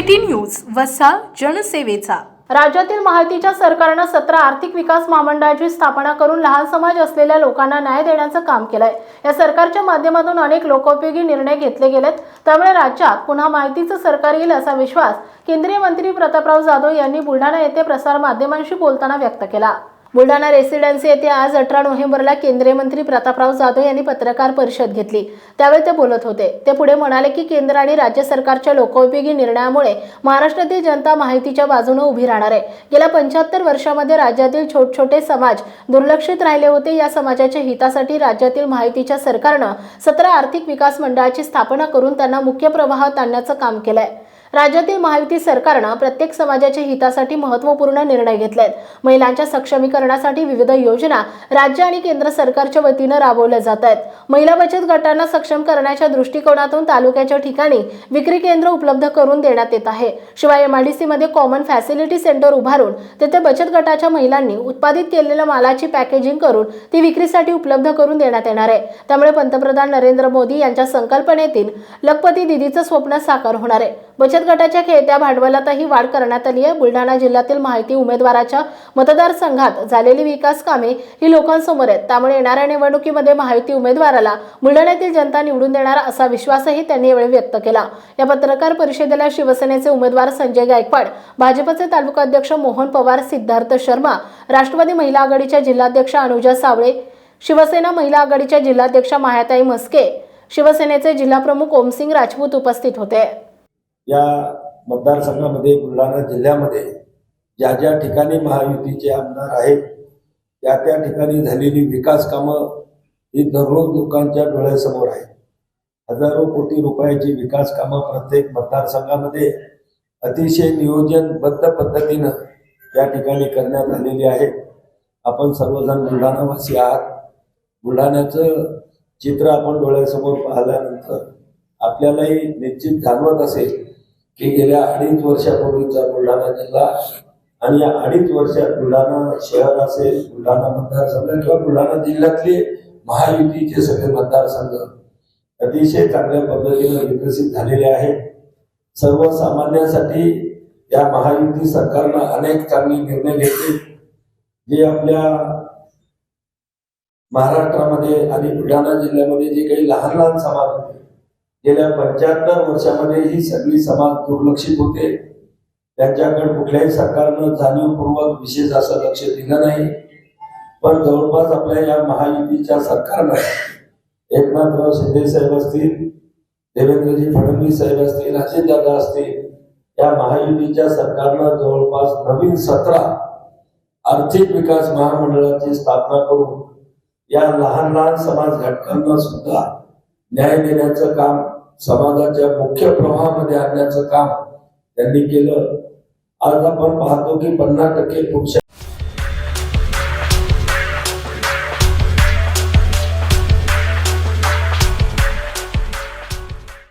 City news वसा जनसेवेचा. राज्यातील माहितीच्या सरकारनं सतरा आर्थिक विकास महामंडळाची स्थापना करून लहान समाज असलेल्या लोकांना न्याय देण्याचं काम केलंय. या सरकारच्या माध्यमातून अनेक लोकोपयोगी निर्णय घेतले गेलेत. त्यामुळे राज्यात पुन्हा माहितीचं सरकार येईल असा विश्वास केंद्रीय मंत्री प्रतापराव जाधव यांनी बुलढाणा येथे प्रसार माध्यमांशी बोलताना व्यक्त केला. बुलढाणा रेसिडेन्सी येथे आज अठरा नोव्हेंबरला केंद्रीय मंत्री प्रतापराव जाधव यांनी पत्रकार परिषद घेतली. त्यावेळी ते बोलत होते. ते पुढे म्हणाले की केंद्र आणि राज्य सरकारच्या लोकोपयोगी निर्णयामुळे महाराष्ट्रातील जनता माहितीच्या बाजूने उभी राहणार आहे. गेल्या पंच्याहत्तर वर्षामध्ये राज्यातील छोटछोटे समाज दुर्लक्षित राहिले होते. या समाजाच्या हितासाठी राज्यातील माहितीच्या सरकारनं सतरा आर्थिक विकास मंडळाची स्थापना करून त्यांना मुख्य प्रवाहात आणण्याचं काम केलंय. राज्यातील महायुती सरकारनं प्रत्येक समाजाच्या हितासाठी महत्त्वपूर्ण निर्णय घेतलेत. महिलांच्या सक्षमीकरणासाठी विविध योजना राज्य आणि केंद्र सरकारच्या वतीनं राबवल्या जात आहेत महिला बचत गटांना सक्षम करण्याच्या दृष्टिकोनातून तालुक्याच्या ठिकाणी विक्री केंद्र उपलब्ध करून देण्यात येत आहे. शिवाय एमआयडीसी मध्ये कॉमन फॅसिलिटी सेंटर उभारून तेथे बचत गटाच्या महिलांनी उत्पादित केलेल्या मालाची पॅकेजिंग करून ती विक्रीसाठी उपलब्ध करून देण्यात येणार आहे. त्यामुळे पंतप्रधान नरेंद्र मोदी यांच्या संकल्पनेतील लखपती दिदीचं स्वप्न साकार होणार आहे. बचत गटाच्या खेळत्या भांडवलातही वाढ करण्यात आली आहे. बुलढाणा जिल्ह्यातील माहिती उमेदवाराच्या मतदारसंघात झालेली विकास कामे ही लोकांसमोर आहेत. त्यामुळे येणाऱ्या निवडणुकीमध्ये माहिती उमेदवाराला बुलढाण्यातील जनता निवडून देणार असा विश्वासही त्यांनी यावेळी व्यक्त केला. या पत्रकार परिषदेला शिवसेनेचे उमेदवार संजय गायकवाड भाजपचे तालुका अध्यक्ष मोहन पवार सिद्धार्थ शर्मा राष्ट्रवादी महिला आघाडीच्या जिल्हाध्यक्ष अनुजा सावळे शिवसेना महिला आघाडीच्या जिल्हाध्यक्षा मायाताई म्हस्के शिवसेनेचे जिल्हाप्रमुख ओमसिंग राजपूत उपस्थित होते. या मतदारसंघामध्ये बुलढाणा जिल्ह्यामध्ये ज्या ज्या ठिकाणी महायुतीचे आमदार आहेत त्या त्या ठिकाणी झालेली विकास कामं ही दररोज लोकांच्या डोळ्यासमोर आहे हजारो कोटी रुपयाची विकास कामं प्रत्येक मतदारसंघामध्ये अतिशय नियोजनबद्ध पद्धतीनं या ठिकाणी करण्यात आलेली आहेत. आपण सर्वजण बुलढाणावासी आहात. बुलढाण्याचं चित्र आपण डोळ्यासमोर पाहिल्यानंतर आपल्यालाही निश्चित जाणवत असेल की गेल्या अडीच वर्षापूर्वीचा बुलढाणा जिल्हा आणि या अडीच वर्षात बुलढाणा शहर असेल बुलढाणा मतदारसंघ किंवा बुलढाणा जिल्ह्यातले महायुतीचे सगळे मतदारसंघ अतिशय चांगल्या पद्धतीनं विकसित झालेले आहेत. सर्वसामान्यांसाठी या महायुती सरकारनं अनेक चांगले निर्णय घेतले. जे आपल्या महाराष्ट्रामध्ये आणि बुलढाणा जिल्ह्यामध्ये जे काही लहान लहान समाज होते गेल्या पंच्याहत्तर वर्षामध्ये ही सगळी समाज दुर्लक्षित होते. त्यांच्याकडे कुठल्याही सरकारनं जाणीवपूर्वक विशेष असं लक्ष दिलं नाही. पण जवळपास आपल्या या महायुतीच्या सरकारनं एकनाथराव शिंदे साहेब असतील देवेंद्रजी फडणवीस साहेब असतील अजितदादा असतील या महायुतीच्या सरकारनं जवळपास नवीन सतरा आर्थिक विकास महामंडळाची स्थापना करून या लहान लहान समाज घटकांना सुद्धा न्याय देण्याचं काम समाजाच्या मुख्य प्रवाहामध्ये आणण्याचं काम त्यांनी केलं. आज आपण पाहतो की पन्नास टक्के पुरुष